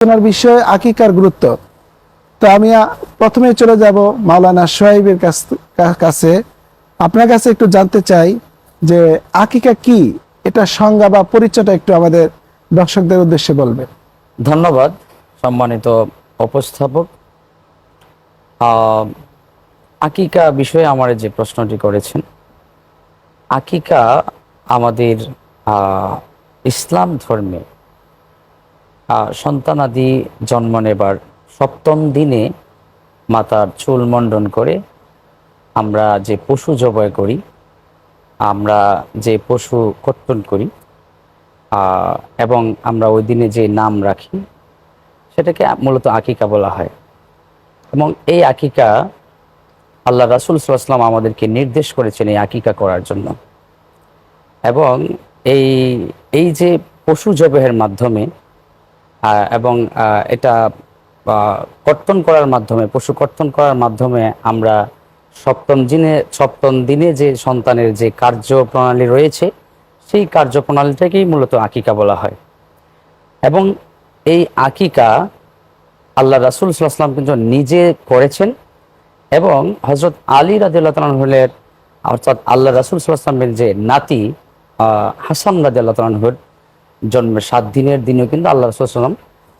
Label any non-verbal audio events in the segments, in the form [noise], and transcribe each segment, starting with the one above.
আলোচনার বিষয় আকিকার গুরুত্ব। তো আমি প্রথমে চলে যাব মাওলানা সোহাইবের কাছ- আপনার কাছে একটু জানতে চাই যে আকিকা কি? এটা সংজ্ঞা বা পরিচয়টা একটু আমাদের দর্শকদের উদ্দেশ্যে বলবে ধন্যবাদ, সম্মানিত উপস্থাপক। আকিকা বিষয়ে আমার যে প্রশ্নটি করেছেন, আকিকা আমাদের ইসলাম ধর্মে সন্তানাদি জন্ম নেবার সপ্তম দিনে মাতার চুল মণ্ডন করে আমরা যে পশু জবাই করি, আমরা যে পশু কর্তন করি এবং আমরা ওই দিনে যে নাম রাখি, সেটাকে মূলত আকিকা বলা হয়। এবং এই আকিকা আল্লাহ রাসুল সাল্লাম আমাদেরকে নির্দেশ করেছেন এই আকিকা করার জন্য। এবং এই এই যে পশু জবেহের মাধ্যমে এবং এটা কর্তন করার মাধ্যমে, পশু কর্তন করার মাধ্যমে আমরা সপ্তম দিনে সপ্তম দিনে যে সন্তানের যে কার্যপ্রণালী রয়েছে, সেই কার্যপ্রণালীটাকেই মূলত আকিকা বলা হয়। এবং এই আকিকা আল্লাহ রাসুল সাল্লাম কিন্তু নিজে করেছেন এবং হজরত আলী রাজিউল্লাহলের অর্থাৎ আল্লাহ রাসুল সাল্লামের যে নাতি হাসান রাজিউল্লাহর জন্মের সাত দিনের দিনেও কিন্তু আল্লাহ রসুলাম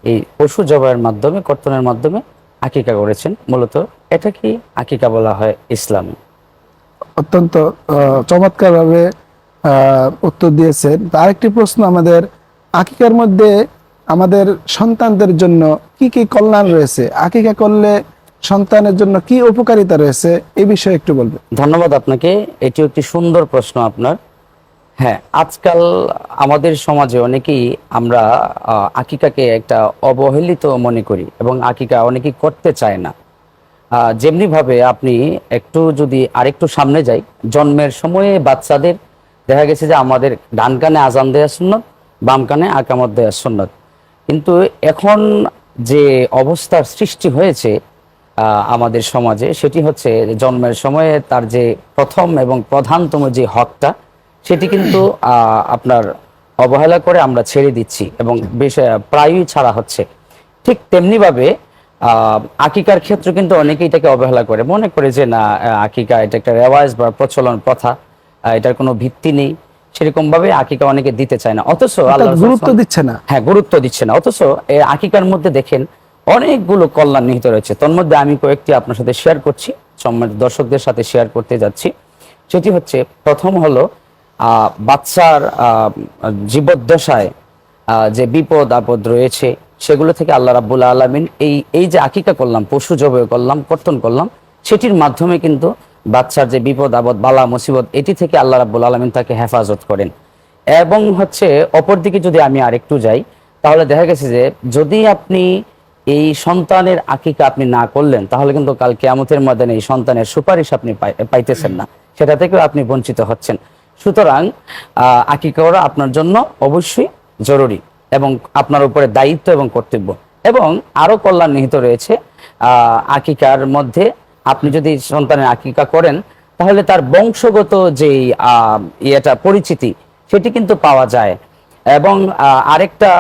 এই পশু জবাইয়ের মাধ্যমে কর্তনের মাধ্যমে আকিকা করেছেন। মূলত এটাকে আকিকা বলা হয় ইসলাম? অত্যন্ত চমৎকার ভাবে উত্তর দিয়েছেন। আরেকটি প্রশ্ন আমাদের আকিকার মধ্যে আমাদের সন্তানদের জন্য কি কি কল্যাণ রয়েছে? আকিকা করলে সন্তানের জন্য কি উপকারিতা রয়েছে? এই বিষয়ে একটু বলবেন। ধন্যবাদ আপনাকে। এটি একটি সুন্দর প্রশ্ন আপনার। হ্যাঁ আজকাল আমাদের সমাজে অনেকেই আমরা আকিকাকে একটা অবহেলিত মনে করি এবং আকিকা অনেকেই করতে চায় না। যেমনিভাবে আপনি একটু যদি আরেকটু সামনে যাই, জন্মের সময়ে বাচ্চাদের দেখা গেছে যে আমাদের ডান কানে আজান দেয়া সুন্নত, বাম কানে আকামত দেয়া সুন্নত। কিন্তু এখন যে অবস্থার সৃষ্টি হয়েছে আমাদের সমাজে, সেটি হচ্ছে জন্মের সময়ে তার যে প্রথম এবং প্রধানতম যে হকটা সেটি কিন্তু আহ, আপনার অবহেলা করে আমরা ছেড়ে দিচ্ছি এবং বেশ প্রায়ই ছাড়া হচ্ছে। ঠিক তেমনিভাবে আহ, আকিকার ক্ষেত্রে কিন্তু অনেকেই এটাকে অবহেলা করে। মনে করে যে না আকিকা এটা একটা রেওয়াজ বা প্রচলন প্রথা এটার কোনো ভিত্তি নেই। সেরকম ভাবে আকিকা অনেকে দিতে চায় না। অথচ আল্লাহ গুরুত্ব দিচ্ছে না। হ্যাঁ গুরুত্ব দিচ্ছে না। অথচ এই আকিকার মধ্যে দেখেন অনেকগুলো কল্যাণ নিহিত রয়েছে। তোর মধ্যে আমি কয়েকটি আপনার সাথে শেয়ার করছি সম্মানিত দর্শকদের সাথে শেয়ার করতে যাচ্ছি। সেটি হচ্ছে প্রথম হলো বাচ্চার জীবদ্দশায় যে বিপদ আপদ রয়েছে, সেগুলো থেকে আল্লাহ রাব্বুল আলমিন এই এই যে আকিকা করলাম, পশু জবে করলাম, কর্তন করলাম, সেটির মাধ্যমে কিন্তু বাচ্চার যে বিপদ আপদ, বালা, মুসিবত, এটি থেকে আল্লাহ রাব্বুল আলমিন তাকে হেফাজত করেন। এবং হচ্ছে, অপরদিকে যদি আমি আরেকটু যাই, তাহলে দেখা গেছে যে, যদি আপনি এই সন্তানের আকিকা আপনি না করলেন, তাহলে কিন্তু কাল কেয়ামতের ময়দানে এই সন্তানের সুপারিশ আপনি পাই- পাইতেছেন না। সেটা থেকেও আপনি বঞ্চিত হচ্ছেন। সুতরাং আকিকা করা আপনার জন্য অবশ্যই জরুরি এবং আপনার উপরে দায়িত্ব এবং কর্তব্য। এবং আরও কল্যাণ নিহিত রয়েছে আকিকার মধ্যে। আপনি যদি সন্তানের আকিকা করেন, তাহলে তার বংশগত যেই ইয়েটা, পরিচিতি, সেটি কিন্তু পাওয়া যায়। এবং আরেকটা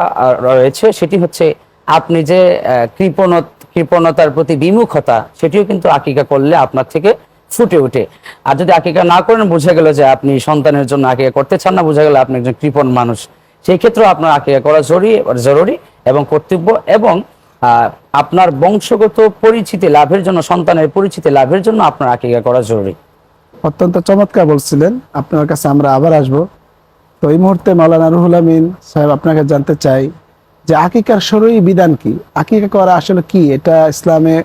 রয়েছে, সেটি হচ্ছে আপনি যে কৃপণত, কৃপণতার প্রতি বিমুখতা, সেটিও কিন্তু আকিকা করলে আপনার থেকে ফুটে ওঠে। আর যদি আকিকা না করেন, বোঝা গেল যে আপনি সন্তানের জন্য আকিকা করতে চান না, বোঝা গেল আপনি একজন কৃপণ মানুষ। সেই ক্ষেত্রে আপনার আকিকা করা জরুরি জরুরি এবং কর্তব্য এবং আপনার বংশগত পরিচিতি লাভের জন্য, সন্তানের পরিচিতি লাভের জন্য আপনার আকিকা করা জরুরি। অত্যন্ত চমৎকার বলছিলেন। আপনার কাছে আমরা আবার আসব। তো এই মুহূর্তে মাওলানা রুহুল আমিন সাহেব আপনাকে জানতে চাই যে আকিকার সরই বিধান কি? আকিকা করা আসলে কি? এটা ইসলামে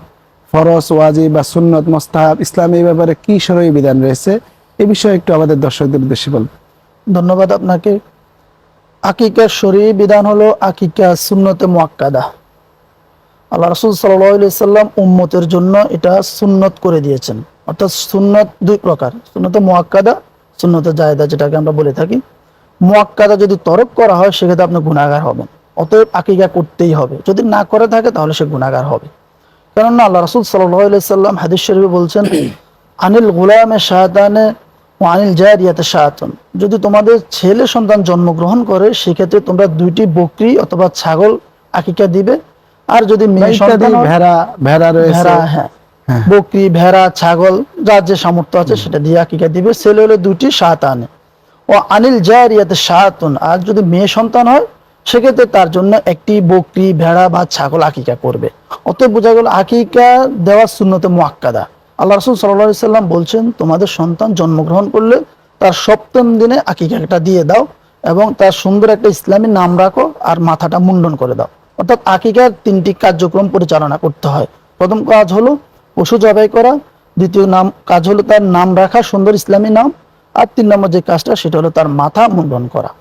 ফরজ ওয়াজি বা সুন্নত, মোস্তাহাব, ইসলাম এই ব্যাপারে কি সরই বিধান রয়েছে, এ বিষয়ে একটু আমাদের দর্শকদের উদ্দেশ্যে বলবেন ধন্যবাদ আপনাকে। আকিকার শরী বিধান হলো আকিকা সুন্নতে মোয়াক্কাদা আল্লাহ রসুল সাল্লাম উম্মতের জন্য এটা সুন্নত করে দিয়েছেন। অর্থাৎ সুন্নত দুই প্রকার, সুন্নতে মোয়াক্কাদা সুন্নতে জায়দা, যেটাকে আমরা বলে থাকি। মোয়াক্কাদা যদি তরক করা হয়, সেক্ষেত্রে আপনি গুণাগার হবেন। অতএব আকিকা করতেই হবে। যদি না করে থাকে, তাহলে সে গুণাগার হবে। কেননা আল্লাহ রসুল সাল্লাম হাদিস শরীফে বলছেন আনিল গুলামে শাহাদানে ও আনিল জারিয়াতে শাহাতন। যদি তোমাদের ছেলে সন্তান জন্মগ্রহণ করে সেক্ষেত্রে তোমরা দুইটি বকরি অথবা ছাগল আকিকা দিবে। আর যদি হয়, ভেড়া ভেড়া রয়েছে। হ্যাঁ। বকরি ভেড়া ছাগল যার যে সামর্থ্য আছে সেটা দিয়ে আকিকা দিবে। ছেলে হলে দুটি সাত আনে। ও আনিল জারিয়াতে সাতুন আর যদি মেয়ে সন্তান হয় সেক্ষেত্রে তার জন্য একটি বকরি, ভেড়া বা ছাগল আকিকা করবে। অতএব বোঝা গেল, আকিকা দেওয়া শূন্যতে মোয়াক্কাদা আল্লাহ রসুল সাল্লাহ সাল্লাম বলছেন, তোমাদের সন্তান জন্মগ্রহণ করলে তার সপ্তম দিনে আকিকাটা দিয়ে দাও এবং তার সুন্দর একটা ইসলামী নাম রাখো আর মাথাটা মুন্ডন করে দাও। অর্থাৎ আকিকার তিনটি কার্যক্রম পরিচালনা করতে হয়। প্রথম কাজ হলো পশু জবাই করা, দ্বিতীয় নাম কাজ হলো তার নাম রাখা সুন্দর ইসলামী নাম, আর তিন নম্বর যে কাজটা, সেটা হলো তার মাথা মুন্ডন করা।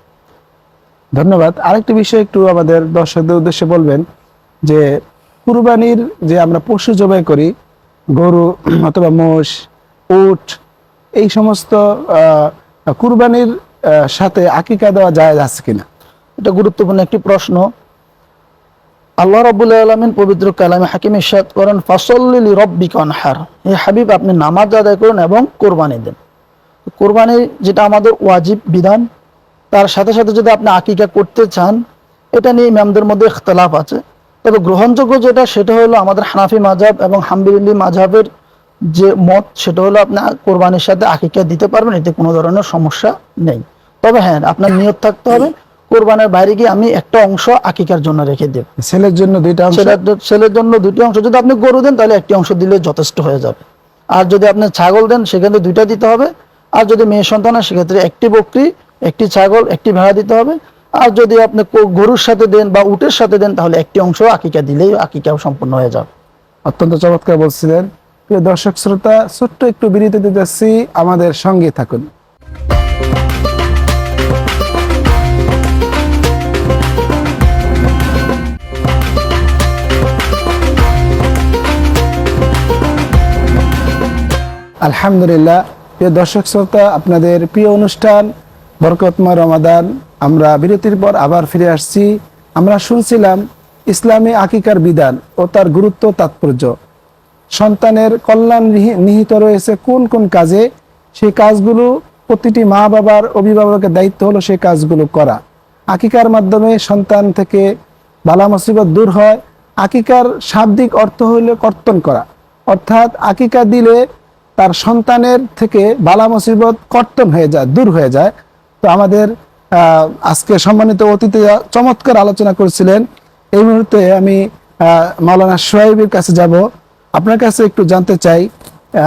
ধন্যবাদ। আরেকটি বিষয় একটু আমাদের দর্শকদের উদ্দেশ্যে বলবেন যে, কুরবানির যে আমরা পশু জবাই করি, গরু অথবা মোষ, উট, এই সমস্ত কুরবানির সাথে আকিকা দেওয়া যায় আছে কিনা? এটা গুরুত্বপূর্ণ একটি প্রশ্ন। আল্লাহ রাবুল আলমিন পবিত্র কালামে হাকিম ইরশাদ করেন, ফসল্লি রব্বি কনহার হে হাবিব, আপনি নামাজ আদায় করুন এবং কোরবানি দেন। কোরবানি যেটা আমাদের ওয়াজিব বিধান তার সাথে সাথে যদি আপনি আকিকা করতে চান এটা নিয়ে ইমামদের মধ্যে ইখতলাফ আছে। তবে গ্রহণযোগ্য যেটা সেটা হলো আমাদের হানাফি মাঝাব এবং হাম্বিলি মাঝাবের যে মত সেটা হলো আপনি কোরবানির সাথে আকিকা দিতে পারবেন এতে কোনো ধরনের সমস্যা নেই। তবে হ্যাঁ আপনার নিয়ত থাকতে হবে কোরবানের বাইরে গিয়ে আমি একটা অংশ আকিকার জন্য রেখে দেব। ছেলের জন্য দুইটা অংশ? ছেলের জন্য দুটি অংশ। যদি আপনি গরু দেন তাহলে একটি অংশ দিলে যথেষ্ট হয়ে যাবে। আর যদি আপনি ছাগল দেন সেখানে দুইটা দিতে হবে। আর যদি মেয়ে সন্তান হয় সেক্ষেত্রে একটি বকরি একটি ছাগল, একটি ভেড়া দিতে হবে। আর যদি আপনি গরুর সাথে দেন বা উটের সাথে দেন, তাহলে একটি অংশ আকিকা দিলেই আকিকাও সম্পূর্ণ হয়ে যাবে। অত্যন্ত চমৎকার বলছিলেন। প্রিয় দর্শক, শ্রোতা, ছোট্ট একটু বিরতি দিতে যাচ্ছি আমাদের সঙ্গে থাকুন। আলহামদুলিল্লাহ। প্রিয় দর্শক, শ্রোতা, আপনাদের প্রিয় অনুষ্ঠান বরকতময় রমাদান, আমরা বিরতির পর আবার ফিরে আসছি। আমরা শুনছিলাম ইসলামী আকিকার বিধান ও তার গুরুত্ব তাৎপর্য। সন্তানের কল্যাণ নিহিত রয়েছে কোন কোন কাজে? সেই কাজগুলো প্রতিটি মা বাবার অভিভাবকের দায়িত্ব হলো সেই কাজগুলো করা। আকিকার মাধ্যমে সন্তান থেকে বালা মুসিবত দূর হয়। আকিকার শাব্দিক অর্থ হইল কর্তন করা। অর্থাৎ আকিকা দিলে তার সন্তানের থেকে বালা মুসিবত কর্তন হয়ে যায়, দূর হয়ে যায়। তো আমাদের আজকে সম্মানিত অতিথি চমৎকার আলোচনা করেছিলেন। এই মুহূর্তে আমি মাওলানা সোহাইবের কাছে যাব। আপনার কাছে একটু জানতে চাই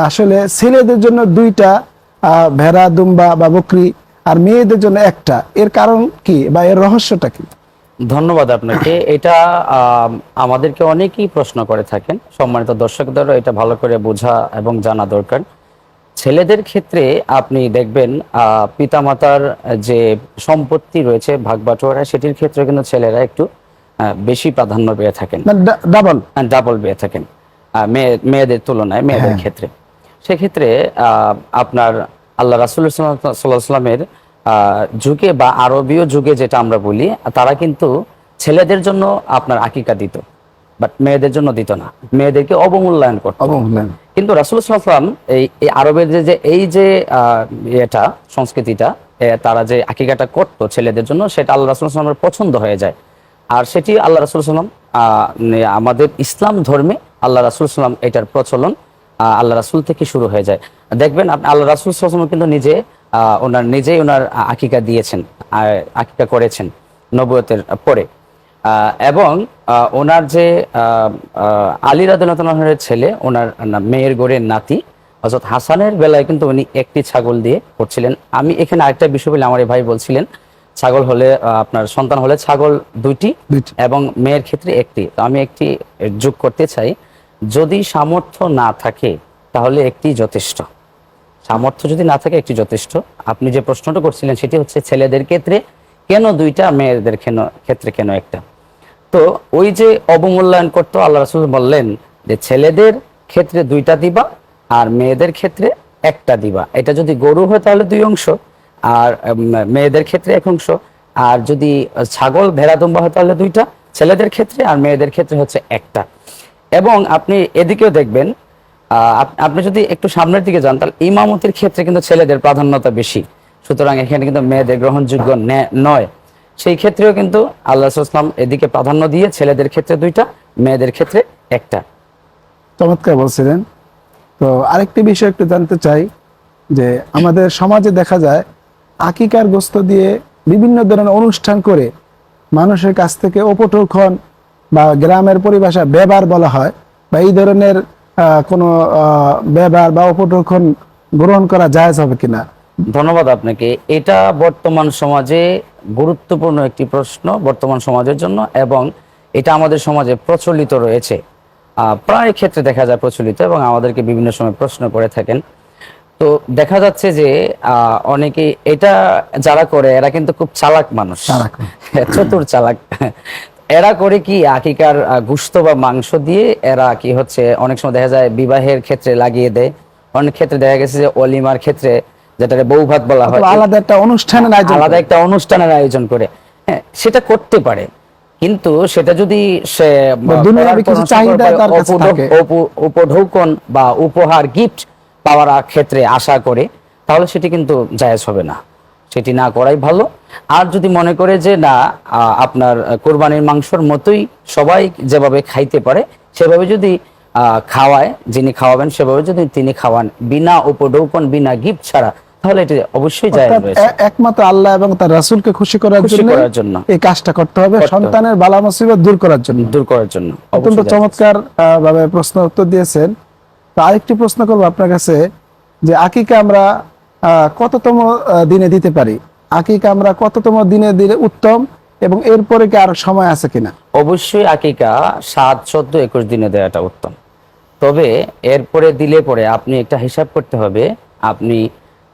আসলে ছেলেদের জন্য দুইটা ভেড়া দুম্বা বা বকরি আর মেয়েদের জন্য একটা। এর কারণ কি বা এর রহস্যটা কি? ধন্যবাদ আপনাকে। এটা আম, আমাদেরকে অনেকেই প্রশ্ন করে থাকেন। সম্মানিত দর্শকদেরও এটা ভালো করে বোঝা এবং জানা দরকার। ছেলেদের ক্ষেত্রে আপনি দেখবেন আহ, পিতামাতার যে সম্পত্তি রয়েছে ভাগ বাটোয়ারা সেটির ক্ষেত্রে কিন্তু ছেলেরা একটু বেশি প্রাধান্য পেয়ে থাকেন। ডাবল ডাবল পেয়ে থাকেন। মেয়ে মেয়েদের তুলনায় মেয়েদের হ্যাঁ। ক্ষেত্রে। সেক্ষেত্রে আহ, আপনার আল্লাহ রাসুল সাল্লাহ সাল্লামের আহ, যুগে বা আরবীয় যুগে যেটা আমরা বলি তারা কিন্তু ছেলেদের জন্য আপনার আকিকা দিত বাট মেয়েদের জন্য দিত না। মেয়েদেরকে অবমূল্যায়ন করতো। অবমূল্যায়ন। কিন্তু রাসুল সাল্লাম এই এই আরবের যে এই যে এটা সংস্কৃতিটা তারা যে আকিকাটা করতো ছেলেদের জন্য সেটা আল্লাহ রাসুল সাল্লামের পছন্দ হয়ে যায়। আর সেটি আল্লাহ রাসুল সাল্লাম আমাদের ইসলাম ধর্মে আল্লাহ রাসুল সাল্লাম এটার প্রচলন আল্লাহ রাসুল থেকে শুরু হয়ে যায়। দেখবেন আপনি আল্লাহ রাসুল সাল্লাম কিন্তু নিজে আহ, ওনার নিজেই ওনার আকিকা দিয়েছেন আকিকা করেছেন নবুয়তের পরে। এবং ওনার যে আলী রাদুল্লাহের ছেলে ওনার মেয়ের গোড়ের নাতি হজরত হাসানের বেলায় কিন্তু উনি একটি ছাগল দিয়ে করছিলেন আমি এখানে আরেকটা বিষয় বলে আমার এই ভাই বলছিলেন ছাগল হলে আপনার সন্তান হলে ছাগল দুইটি দুইটি। এবং মেয়ের ক্ষেত্রে একটি। তো আমি একটি যোগ করতে চাই যদি সামর্থ্য না থাকে তাহলে একটি যথেষ্ট। সামর্থ্য যদি না থাকে একটি যথেষ্ট। আপনি যে প্রশ্নটা করছিলেন সেটি হচ্ছে ছেলেদের ক্ষেত্রে কেন দুইটা মেয়েদের কেন ক্ষেত্রে কেন একটা? তো ওই যে অবমূল্যায়ন করতো, আল্লাহ রাসুল বললেন যে ছেলেদের ক্ষেত্রে দুইটা দিবা আর মেয়েদের ক্ষেত্রে একটা দিবা। এটা যদি গরু হয় তাহলে দুই অংশ আর মেয়েদের ক্ষেত্রে এক অংশ। আর যদি ছাগল ভেড়া দুম্বা হয় তাহলে দুইটা, ছেলেদের ক্ষেত্রে আর মেয়েদের ক্ষেত্রে হচ্ছে একটা। এবং আপনি এদিকেও দেখবেন আপনি যদি একটু সামনের দিকে যান, তাহলে ইমামতির ক্ষেত্রে কিন্তু ছেলেদের প্রাধান্যতা বেশি। সুতরাং এখানে কিন্তু মেয়েদের গ্রহণযোগ্য নয়। সেই ক্ষেত্রেও কিন্তু আল্লাহ ইসলাম এদিকে প্রাধান্য দিয়ে ছেলেদের ক্ষেত্রে দুইটা মেয়েদের ক্ষেত্রে একটা। চমৎকার বলছিলেন। তো আরেকটি বিষয় একটু জানতে চাই যে আমাদের সমাজে দেখা যায় আকিকার গোস্ত দিয়ে বিভিন্ন ধরনের অনুষ্ঠান করে মানুষের কাছ থেকে উপটোক্ষণ বা গ্রামের পরিভাষা ব্যবহার বলা হয় বা এই ধরনের কোনো ব্যবহার বা উপটোক্ষণ গ্রহণ করা যায় হবে কিনা? ধন্যবাদ আপনাকে। এটা বর্তমান সমাজে গুরুত্বপূর্ণ একটি প্রশ্ন বর্তমান সমাজের জন্য এবং এটা আমাদের সমাজে প্রচলিত রয়েছে। প্রায় ক্ষেত্রে দেখা যায় প্রচলিত এবং আমাদেরকে বিভিন্ন সময় প্রশ্ন করে থাকেন। তো দেখা যাচ্ছে যে অনেকে এটা যারা করে এরা কিন্তু খুব চালাক মানুষ। চালাক। [laughs] চতুর চালাক। এরা করে কি আকিকার গুস্ত বা মাংস দিয়ে এরা কি হচ্ছে অনেক সময় দেখা যায় বিবাহের ক্ষেত্রে লাগিয়ে দেয়। অনেক ক্ষেত্রে দেখা গেছে যে অলিমার ক্ষেত্রে যেটাকে বউ ভাত বলা হয়। আলাদা একটা অনুষ্ঠানের আয়োজন আলাদা একটা অনুষ্ঠানের আয়োজন করে। হ্যাঁ সেটা করতে পারে। কিন্তু সেটা যদি সে উপঢৌকন বা উপহার গিফট পাওয়ার ক্ষেত্রে আশা করে তাহলে সেটি কিন্তু জায়েজ হবে না। সেটি না করাই ভালো। আর যদি মনে করে যে না আপনার কোরবানির মাংসর মতোই সবাই যেভাবে খাইতে পারে সেভাবে যদি আহ, খাওয়ায় যিনি খাওয়াবেন সেভাবে যদি তিনি খাওয়ান বিনা উপঢৌকন বিনা গিফট ছাড়া তাহলে এটি অবশ্যই এ- একমাত্র আল্লাহ এবং তার রাসূলকে খুশি করার জন্য জন্য। এই কাজটা করতে হবে সন্তানের বালা মুসিবত দূর করার জন্য। দূর করার জন্য অত্যন্ত চমৎকার ভাবে প্রশ্ন উত্তর দিয়েছেন। তো আরেকটি প্রশ্ন করব আপনার কাছে যে আকিকা আমরা কততম দিনে দিতে পারি? আকিকা আমরা কততম দিনে দিলে উত্তম এবং এরপরে কি আর সময় আছে কিনা? অবশ্যই আকিকা সাত চোদ্দ একুশ দিনে দেওয়াটা উত্তম। তবে এরপরে দিলে পরে আপনি একটা হিসাব করতে হবে আপনি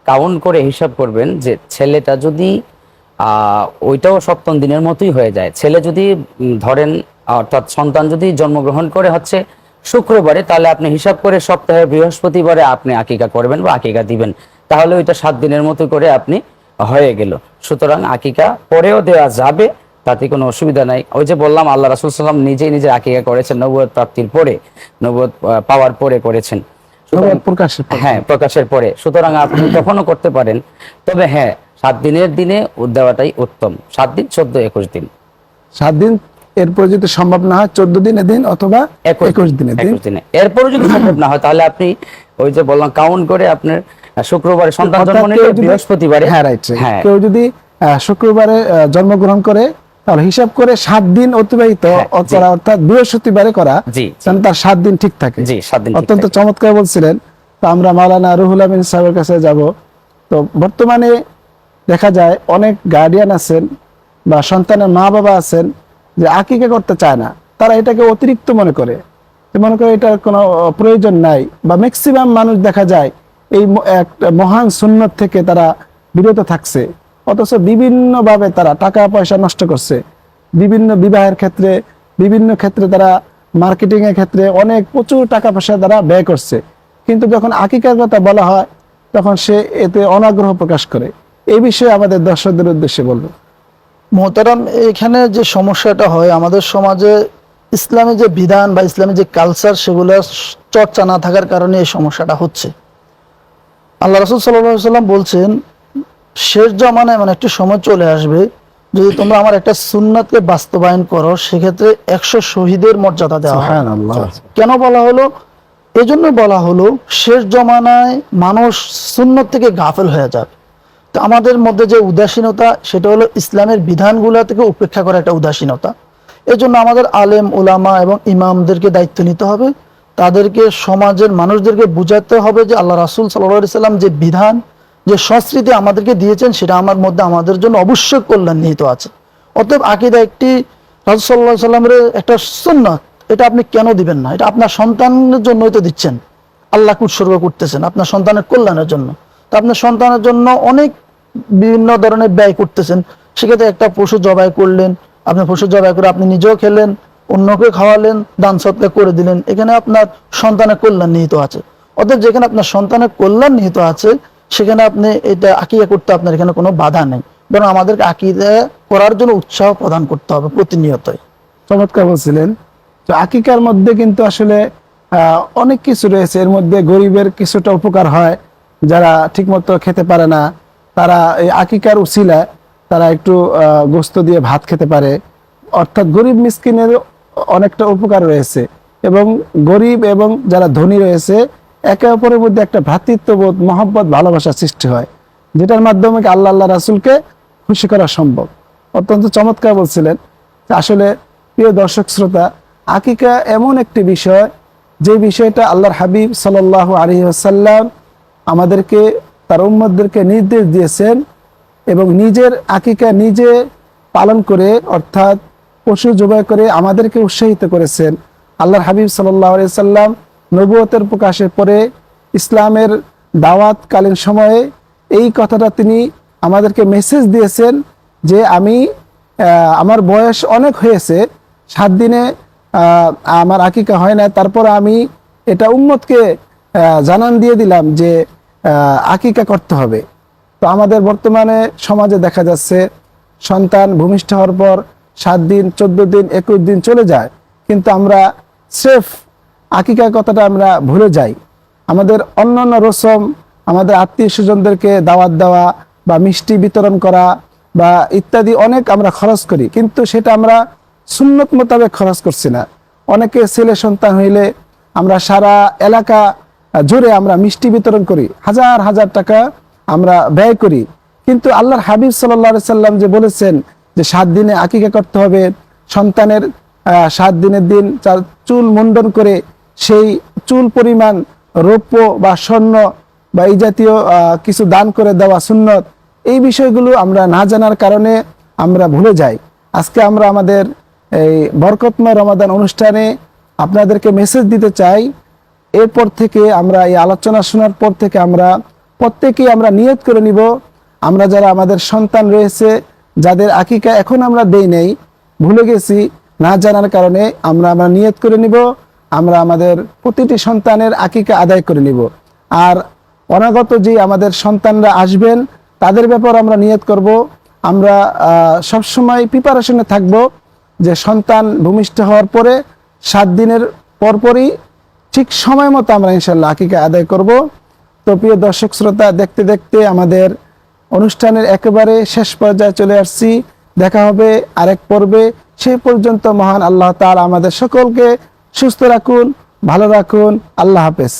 কাউন্ট করে হিসাব করবেন যে ছেলেটা যদি ওইটাও সপ্তম দিনের মতোই হয়ে যায়। ছেলে যদি ধরেন অর্থাৎ সন্তান যদি জন্মগ্রহণ করে হচ্ছে শুক্রবারে তাহলে আপনি হিসাব করে সপ্তাহে বৃহস্পতিবারে আপনি আকিকা করবেন বা আকিকা দিবেন। তাহলে ওইটা সাত দিনের মতো করে আপনি হয়ে গেল। সুতরাং আকিকা পরেও দেওয়া যাবে তাতে কোনো অসুবিধা নাই। ওই যে বললাম আল্লাহ রাসুল সাল্লাম নিজেই নিজে আকিকা করেছেন নবুয়ত প্রাপ্তির পরে নবুয়ত আহ, পাওয়ার পরে করেছেন। প্রকাশের পরে। হ্যাঁ প্রকাশের পরে। সুতরাং আপনি তখনও করতে পারেন। তবে হ্যাঁ সাত দিনের দিনে দেওয়াটাই উত্তম। সাত দিন চোদ্দ একুশ দিন। সাত দিন এরপর যদি সম্ভব না হয় চোদ্দ দিনের দিন অথবা একুশ দিনের দিন একুশ দিনে। এরপরও যদি সম্ভব না হয় তাহলে আপনি ওই যে বললাম কাউন্ট করে আপনার শুক্রবারে সন্তান জন্ম নিলে বৃহস্পতিবারে। হ্যাঁ রাইট হ্যাঁ। কেউ যদি শুক্রবারে জন্মগ্রহণ করে তাহলে হিসাব করে সাত দিন অতিবাহিত হ্যাঁ। করা অর্থাৎ বৃহস্পতিবারে করা। তার সাত দিন ঠিক থাকে। অত্যন্ত চমৎকার বলছিলেন। তো আমরা মাওলানা রুহুল আমিন সাহেবের কাছে যাব। তো বর্তমানে দেখা যায় অনেক গার্ডিয়ান আছেন বা সন্তানের মা বাবা আছেন যে আকিকা করতে চায় না। তারা এটাকে অতিরিক্ত মনে করে। মনে করে এটার কোনো প্রয়োজন নাই বা ম্যাক্সিমাম মানুষ দেখা যায় এই একটা মহান সুন্নত থেকে তারা বিরত থাকছে। অথচ বিভিন্নভাবে তারা টাকা পয়সা নষ্ট করছে। বিভিন্ন বিবাহের ক্ষেত্রে, বিভিন্ন ক্ষেত্রে তারা মার্কেটিং এর ক্ষেত্রে অনেক প্রচুর টাকা পয়সা তারা ব্যয় করছে। কিন্তু যখন আকিকার কথা বলা হয়, তখন সে এতে অনাগ্রহ প্রকাশ করে। এই বিষয়ে আমাদের দর্শকদের উদ্দেশ্যে বলব। মোহতারাম, এখানে যে সমস্যাটা হয়, আমাদের সমাজে ইসলামী যে বিধান বা ইসলামী যে কালচার সেগুলো চর্চা না থাকার কারণে এই সমস্যাটা হচ্ছে। আল্লাহ রসুল সাল্লাহ সাল্লাম বলছেন শেষ জমানায় মানে একটি সময় চলে আসবে যদি তোমরা আমার একটা সুন্নাতকে বাস্তবায়ন করো সেক্ষেত্রে একশো শহীদের মর্যাদা দেওয়া হয়। কেন বলা হলো? এজন্য বলা হলো শেষ জমানায় মানুষ সুন্নত থেকে গাফেল হয়ে যাবে। তো আমাদের মধ্যে যে উদাসীনতা সেটা হলো ইসলামের বিধানগুলো থেকে উপেক্ষা করা একটা উদাসীনতা। এজন্য আমাদের আলেম ওলামা এবং ইমামদেরকে দায়িত্ব নিতে হবে। তাদেরকে সমাজের মানুষদেরকে বুঝাতে হবে যে আল্লাহ রাসুল সাল্লাহ সাল্লাম যে বিধান যে সংস্কৃতি আমাদেরকে দিয়েছেন, সেটা আমার মধ্যে আমাদের জন্য অবশ্যই কল্যাণ নিহিত আছে। অতএব আকিদা একটি রাসুল্লাহ সাল্লামের একটা সুন্নত, এটা আপনি কেন দিবেন না? এটা আপনার সন্তানের জন্যই তো দিচ্ছেন। আল্লাহ উৎসর্গ করতেছেন আপনার সন্তানের কল্যাণের জন্য। তো আপনার সন্তানের জন্য অনেক বিভিন্ন ধরনের ব্যয় করতেছেন। সেক্ষেত্রে একটা পশু জবাই করলেন, আপনি পশু জবাই করে আপনি নিজেও খেলেন, অন্যকে খাওয়ালেন, দান সৎকার করে দিলেন। এখানে আপনার সন্তানের কল্যাণ নিহিত আছে। অতএব যেখানে আপনার সন্তানের কল্যাণ নিহিত আছে সেখানে আপনি এটা আকিয়া করতে আপনার এখানে কোনো বাধা নেই। বরং আমাদেরকে আকিদা করার জন্য উৎসাহ প্রদান করতে হবে প্রতিনিয়তই। চমৎকার বলছিলেন। তো আকিকার মধ্যে কিন্তু আসলে অনেক কিছু রয়েছে। এর মধ্যে গরিবের কিছুটা উপকার হয়। যারা ঠিকমতো খেতে পারে না, তারা এই আকিকার উসিলা তারা একটু গোস্ত দিয়ে ভাত খেতে পারে। অর্থাৎ গরিব মিসকিনের অনেকটা উপকার রয়েছে। এবং গরিব এবং যারা ধনী রয়েছে একে অপরের মধ্যে একটা ভ্রাতৃত্ববোধ, মহব্বত, ভালোবাসা সৃষ্টি হয়, যেটার মাধ্যমে আল্লাহ আল্লাহ রাসুলকে খুশি করা সম্ভব। অত্যন্ত চমৎকার বলছিলেন আসলে প্রিয় দর্শক, শ্রোতা, আকিকা এমন একটি বিষয়, যে বিষয়টা আল্লাহর হাবিব সাল্লাহ আলী আসাল্লাম আমাদেরকে, তার উম্মদদেরকে নির্দেশ দিয়েছেন এবং নিজের আকিকা নিজে পালন করে, অর্থাৎ পশু জবাই করে আমাদেরকে উৎসাহিত করেছেন। আল্লাহর হাবিব সাল্লাহ আলি সাল্লাম নবুয়তের প্রকাশের পরে ইসলামের দাওয়াতকালীন সময়ে এই কথাটা তিনি আমাদেরকে মেসেজ দিয়েছেন যে আমি আমার বয়স অনেক হয়েছে, সাত দিনে আমার আকিকা হয় না তারপর আমি এটা উম্মতকে জানান দিয়ে দিলাম যে আকিকা করতে হবে। তো আমাদের বর্তমানে সমাজে দেখা যাচ্ছে সন্তান ভূমিষ্ঠ হওয়ার পর সাত দিন, চোদ্দ দিন, একুশ দিন চলে যায়। কিন্তু আমরা স্রেফ আকিকার কথাটা আমরা ভুলে যাই। আমাদের অন্যান্য রসম, আমাদের আত্মীয় স্বজনদেরকে দাওয়াত দেওয়া বা মিষ্টি বিতরণ করা বা ইত্যাদি অনেক আমরা খরচ করি, কিন্তু সেটা আমরা সুন্নত মোতাবেক খরচ করছি না। অনেকে ছেলে সন্তান হইলে আমরা সারা এলাকা জুড়ে আমরা মিষ্টি বিতরণ করি, হাজার হাজার টাকা আমরা ব্যয় করি। কিন্তু আল্লাহর হাবিব সাল্লাহ সাল্লাম যে বলেছেন যে সাত দিনে আকিকা করতে হবে, সন্তানের সাত দিনের দিন চুল মুন্ডন করে সেই চুল পরিমাণ রৌপ্য বা স্বর্ণ বা এই জাতীয় কিছু দান করে দেওয়া সুন্নত, এই বিষয়গুলো আমরা না জানার কারণে আমরা ভুলে যাই। আজকে আমরা আমাদের এই বরকতময় রমাদান অনুষ্ঠানে আপনাদেরকে মেসেজ দিতে চাই। এরপর থেকে আমরা এই আলোচনা শোনার পর থেকে আমরা প্রত্যেকেই আমরা নিয়ত করে নিব। আমরা যারা আমাদের সন্তান রয়েছে, যাদের আকিকা এখন আমরা দেই নেই, ভুলে গেছি, না জানার কারণে আমরা আমরা নিয়ত করে নিব। আমরা আমাদের প্রতিটি সন্তানের আকিকা আদায় করে নিব। আর অনাগত যে আমাদের সন্তানরা আসবেন, তাদের ব্যাপার আমরা নিয়ত করব। আমরা সবসময় প্রিপারেশনে থাকব যে সন্তান ভূমিষ্ঠ হওয়ার পরে সাত দিনের পরপরই ঠিক সময় মতো আমরা ইনশাল্লাহ আকিকা আদায় করব। তো প্রিয় দর্শক শ্রোতা, দেখতে দেখতে আমাদের অনুষ্ঠানের একেবারে শেষ পর্যায়ে চলে আসছি। দেখা হবে আরেক পর্বে। সেই পর্যন্ত মহান আল্লাহ তাআলা আমাদের সকলকে সুস্থ রাখুন ভালো রাখুন আল্লাহ হাফেজ।